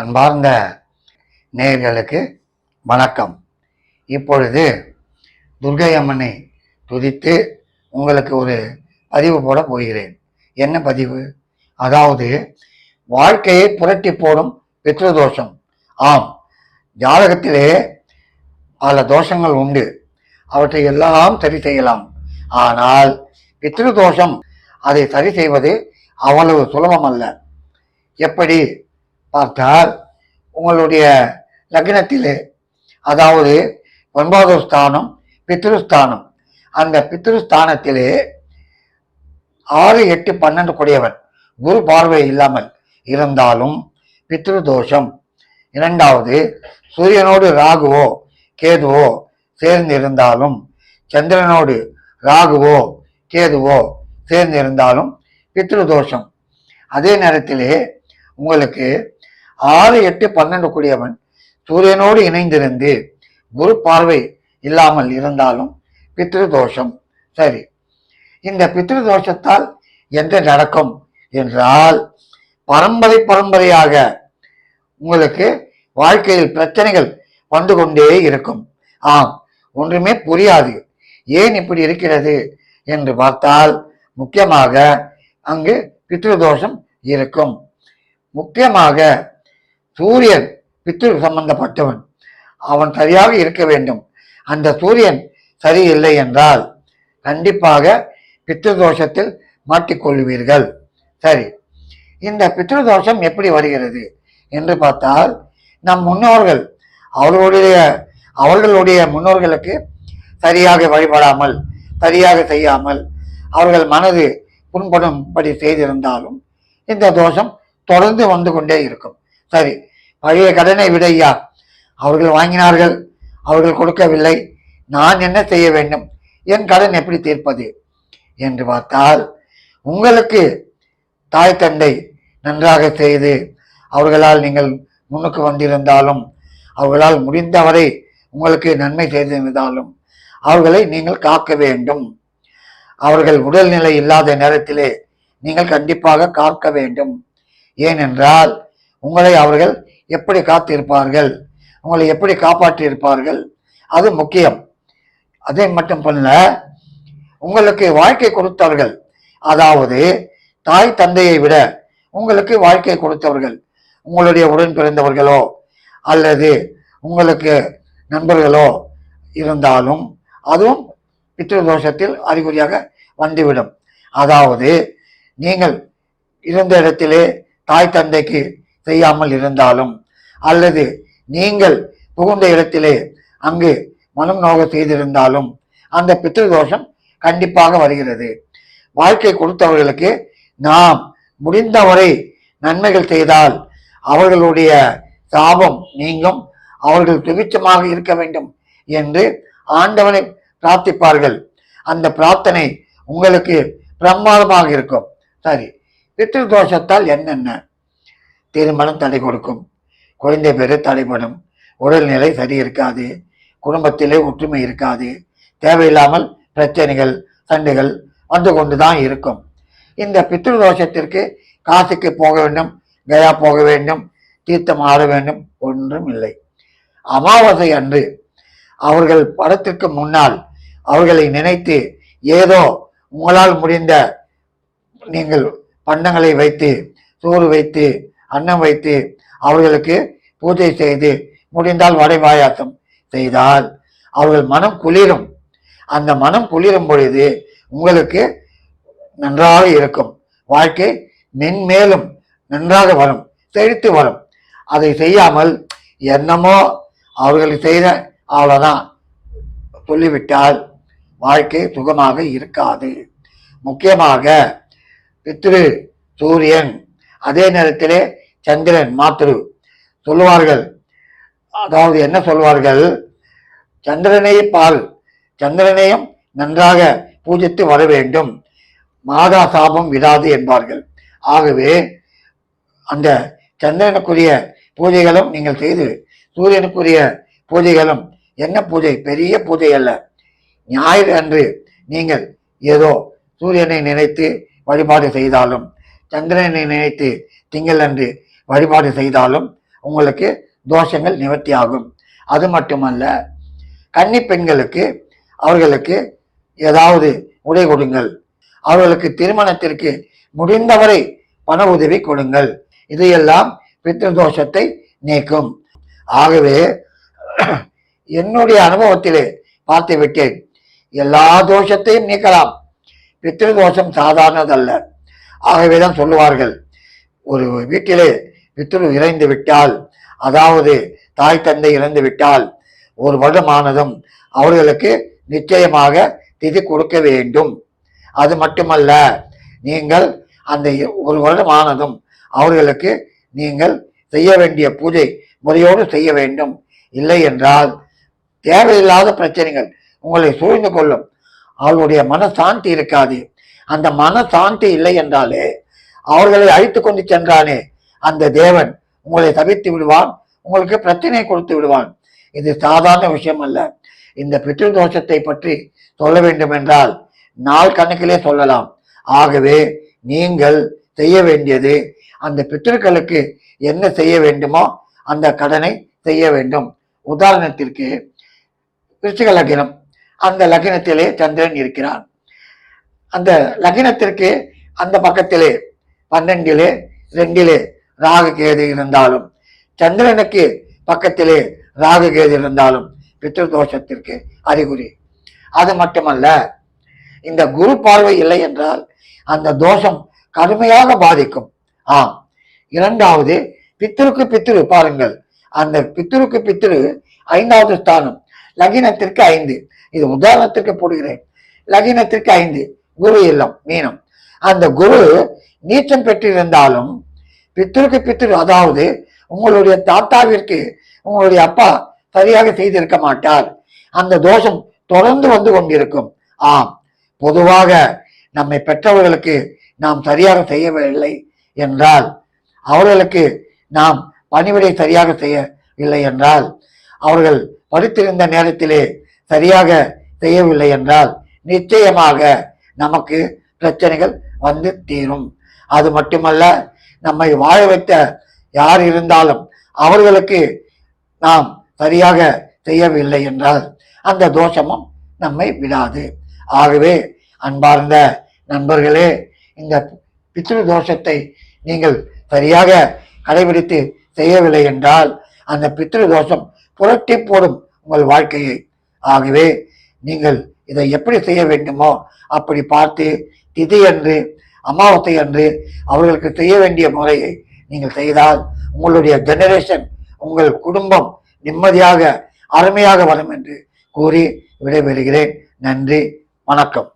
அன்பார்ந்த நேர்களுக்கு வணக்கம். இப்பொழுது துர்கை அம்மனை துதித்து உங்களுக்கு ஒரு பதிவு போட போகிறேன். என்ன பதிவு? அதாவது வாழ்க்கையை புரட்டி போடும் பித்ருதோஷம் ஆம் ஜாதகத்திலே பல தோஷங்கள் உண்டு. அவற்றை எல்லாம் சரி செய்யலாம். ஆனால் பித்ருதோஷம் அதை சரி செய்வது அவ்வளவு சுலபம் அல்ல எப்படி? பார்த்தால் உங்களுடைய லக்னத்திலே அதாவது ஒன்பதாவது ஸ்தானம் பித்ருஸ்தானம் அந்த பித்ருஸ்தானத்திலே ஆறு எட்டு பன்னெண்டு கூடியவன் குரு பார்வை இல்லாமல் இருந்தாலும் பித்ரு தோஷம் இரண்டாவது சூரியனோடு ராகுவோ கேதுவோ சேர்ந்து இருந்தாலும் சந்திரனோடு ராகுவோ கேதுவோ சேர்ந்து இருந்தாலும் பித்ரு தோஷம் அதே நேரத்திலே உங்களுக்கு ஆறு எட்டு பன்னெண்டு கூடியவன் சூரியனோடு இணைந்திருந்து குரு பார்வை இல்லாமல் இருந்தாலும் பித்ருதோஷம். சரி இந்த பித்ருதோஷத்தால் என்ன நடக்கும் என்றால் பரம்பரை பரம்பரையாக உங்களுக்கு வாழ்க்கையில் பிரச்சனைகள் வந்து கொண்டே இருக்கும். ஆம் ஒன்றுமே புரியாது. ஏன் இப்படி இருக்கிறது என்று பார்த்தால் முக்கியமாக அங்கு பித்ருதோஷம் இருக்கும். முக்கியமாக சூரியன் பித்ரு சம்பந்தப்பட்டவன். அவன் சரியாக இருக்க வேண்டும். அந்த சூரியன் சரியில்லை என்றால் கண்டிப்பாக பித்ருதோஷத்தில் மாட்டிக்கொள்வீர்கள். சரி. இந்த பித்ருதோஷம் எப்படி வருகிறது என்று பார்த்தால் நம் முன்னோர்கள் அவர்களுடைய அவர்களுடைய முன்னோர்களுக்கு சரியாக வழிபடாமல் சரியாக செய்யாமல் அவர்கள் மனது புண்படும்படி செய்திருந்தாலும் இந்த தோஷம் தொடர்ந்து வந்து கொண்டே இருக்கும். சரி பழைய கடனை விடையா அவர்கள் வாங்கினார்கள் அவர்கள் கொடுக்கவில்லை. நான் என்ன செய்ய வேண்டும்? என் கடன் எப்படி தீர்ப்பது? என்று பார்த்தால் உங்களுக்கு தாய் தந்தை நன்றாக செய்து அவர்களால் நீங்கள் முன்னுக்கு வந்திருந்தாலும் அவர்களால் முடிந்தவரை உங்களுக்கு நன்மை செய்திருந்தாலும் அவர்களை நீங்கள் காக்க வேண்டும். அவர்கள் உடல்நிலை இல்லாத நேரத்திலே நீங்கள் கண்டிப்பாக காக்க வேண்டும். ஏனென்றால் உங்களை அவர்கள் எப்படி காத்திருப்பார்கள்? உங்களை எப்படி காப்பாற்றியிருப்பார்கள்? அது முக்கியம். அதை மட்டும் பண்ண உங்களுக்கு வாழ்க்கை கொடுத்தவர்கள் அதாவது தாய் தந்தையை விட உங்களுக்கு வாழ்க்கை கொடுத்தவர்கள் உங்களுடைய உடன் பிறந்தவர்களோ அல்லது உங்களுக்கு நண்பர்களோ இருந்தாலும் அதுவும் பித்ருதோஷத்தில் அறிகுறியாக வந்துவிடும். அதாவது நீங்கள் இருந்த இடத்திலே தாய் தந்தைக்கு செய்யாமல் இருந்தாலும் அல்லது நீங்கள் புகுந்த இடத்திலே அங்கு மனம் நோக செய்திருந்தாலும் அந்த பித்ருதோஷம் கண்டிப்பாக வருகிறது. வாழ்க்கை கொடுத்தவர்களுக்கு நாம் முடிந்தவரை நன்மைகள் செய்தால் அவர்களுடைய சாபம் நீங்கும் அவர்கள் துவிச்சமாக இருக்க வேண்டும் என்று ஆண்டவனை பிரார்த்திப்பார்கள். அந்த பிரார்த்தனை உங்களுக்கு பிரமாதமாக இருக்கும். சரி பித்ருதோஷத்தால் என்னென்ன? திருமணம் தடை கொடுக்கும். குழந்தை பேரு தடைபடும் உடல்நிலை சரி இருக்காது குடும்பத்திலே ஒற்றுமை இருக்காது. தேவையில்லாமல் பிரச்சனைகள் சண்டைகள் வந்து கொண்டுதான் இருக்கும். இந்த பித்ரு தோஷத்திற்கு காசுக்கு போக வேண்டும் கயா போக வேண்டும் தீர்த்தம் ஆட வேண்டும் ஒன்றும் இல்லை. அமாவாசை அன்று அவர்கள் படத்திற்கு முன்னால் அவர்களை நினைத்து ஏதோ உங்களால் முடிந்த நீங்கள் பண்டங்களை வைத்து சோறு வைத்து அன்னம் வைத்து அவர்களுக்கு பூஜை செய்து முடிந்தால் வடை பாயாசம் செய்தால் அவர்கள் மனம் குளிரும். அந்த மனம் குளிரும் பொழுது உங்களுக்கு நன்றாக இருக்கும். வாழ்க்கை மென்மேலும் நன்றாக வரும் செழித்து வரும். அதை செய்யாமல் என்னமோ அவர்கள் செய்த அவ்வளோதான் சொல்லிவிட்டால் வாழ்க்கை சுகமாக இருக்காது. முக்கியமாக பித்ரு சூரியன் அதே நேரத்திலே சந்திரன் மாத்ரு சொல்லுவார்கள். அதாவது என்ன சொல்வார்கள்? சந்திரனை பால் சந்திரனையும் நன்றாக பூஜித்து வர வேண்டும். மாதா சாபம் விடாது என்பார்கள். ஆகவே அந்த சந்திரனுக்குரிய பூஜைகளும் நீங்கள் செய்து சூரியனுக்குரிய பூஜைகளும் என்ன பூஜை? பெரிய பூஜை அல்ல. ஞாயிறு அன்று நீங்கள் ஏதோ சூரியனை நினைத்து வழிபாடு செய்தாலும் சந்திரனை நினைத்து திங்கள் அன்று வழிபாடு செய்தாலும் உங்களுக்கு தோஷங்கள் நிவர்த்தி ஆகும் அது மட்டுமல்ல கன்னி பெண்களுக்கு அவர்களுக்கு ஏதாவது உடை கொடுங்கள். அவர்களுக்கு திருமணத்திற்கு முடிந்தவரை பண உதவி கொடுங்கள். இதையெல்லாம் பித்ருதோஷத்தை நீக்கும். ஆகவே என்னுடைய அனுபவத்திலே பார்த்து விட்டேன் எல்லா தோஷத்தையும் நீக்கலாம். பித்ருதோஷம் சாதாரணதல்ல. ஆகவேதான் சொல்லுவார்கள். ஒரு வீட்டிலே பித்ரு இறைந்து விட்டால் அதாவது தாய் தந்தை இறந்து விட்டால் ஒரு வருடமானதும் அவர்களுக்கு நிச்சயமாக திதி கொடுக்க வேண்டும். அது மட்டுமல்ல நீங்கள் அந்த ஒரு வருடமானதும் அவர்களுக்கு நீங்கள் செய்ய வேண்டிய பூஜை முறையோடு செய்ய வேண்டும். இல்லை என்றால் தேவையில்லாத பிரச்சனைகள் உங்களை சூழ்ந்து கொள்ளும். அவளுடைய மனசாந்தி இருக்காது. அந்த மனசாந்தி இல்லை என்றாலே அவர்களை அழித்து கொண்டு சென்றானே அந்த தேவன் உங்களை தவிர்த்து விடுவான் உங்களுக்கு பிரச்சனை கொடுத்து விடுவான். இது சாதாரண விஷயம் அல்ல. இந்த பித்ரு தோஷத்தை பற்றி சொல்ல வேண்டும் என்றால் நாள் கணக்கிலே சொல்லலாம். ஆகவே நீங்கள் செய்ய வேண்டியது அந்த பித்திருக்களுக்கு என்ன செய்ய வேண்டுமோ அந்த கடனை செய்ய வேண்டும். உதாரணத்திற்கு விருச்சிக லக்னம். அந்த லக்னத்திலே சந்திரன் இருக்கிறான். அந்த லக்னத்திற்கு அந்த பக்கத்திலே பன்னெண்டிலே ரெண்டிலே ராகு கேது இருந்தாலும் சந்திரனுக்கு பக்கத்திலே ராகு கேது இருந்தாலும் பித்ருதோஷத்திற்கு அறிகுறி. அது மட்டுமல்ல இந்த குரு பார்வை இல்லை என்றால் அந்த தோஷம் கடுமையாக பாதிக்கும். ஆம். இரண்டாவது பித்திருக்கு பித்திரு பாருங்கள். அந்த பித்திருக்கு பித்திரு ஐந்தாவது ஸ்தானம் லகினத்திற்கு ஐந்து. இது உதாரணத்திற்கு போடுகிறேன். லகினத்திற்கு ஐந்து குரு இல்லம் மீனம். அந்த குரு நீச்சம் பெற்றிருந்தாலும் பித்திருக்கு பித்திரு அதாவது உங்களுடைய தாத்தாவிற்கு உங்களுடைய அப்பா சரியாக செய்திருக்க மாட்டார். அந்த தோஷம் தொடர்ந்து வந்து கொண்டிருக்கும். ஆம். பொதுவாக நம்மை பெற்றவர்களுக்கு நாம் சரியாக செய்யவில்லை என்றால் அவர்களுக்கு நாம் பணிவிடை சரியாக செய்யவில்லை என்றால் அவர்கள் படித்திருந்த நேரத்திலே சரியாக செய்யவில்லை என்றால் நிச்சயமாக நமக்கு பிரச்சனைகள் வந்து தீரும். அது மட்டுமல்ல நம்மை வாழ வைத்த யார் இருந்தாலும் அவர்களுக்கு நாம் சரியாக செய்யவில்லை என்றால் அந்த தோஷமும் நம்மை விடாது. ஆகவே அன்பார்ந்த நண்பர்களே இந்த பித்ரு தோஷத்தை நீங்கள் சரியாக கடைபிடித்து செய்யவில்லை என்றால் அந்த பித்ரு தோஷம் புரட்டி போடும் உங்கள் வாழ்க்கையை. ஆகவே நீங்கள் இதை எப்படி செய்ய வேண்டுமோ அப்படி பார்த்து திதி என்று அமாவாசை அன்று அவர்களுக்கு செய்ய வேண்டிய முறையை நீங்கள் செய்தால் உங்களுடைய ஜெனரேஷன் உங்கள் குடும்பம் நிம்மதியாக அருமையாக வரும் என்று கூறி விடைபெறுகிறேன். நன்றி வணக்கம்.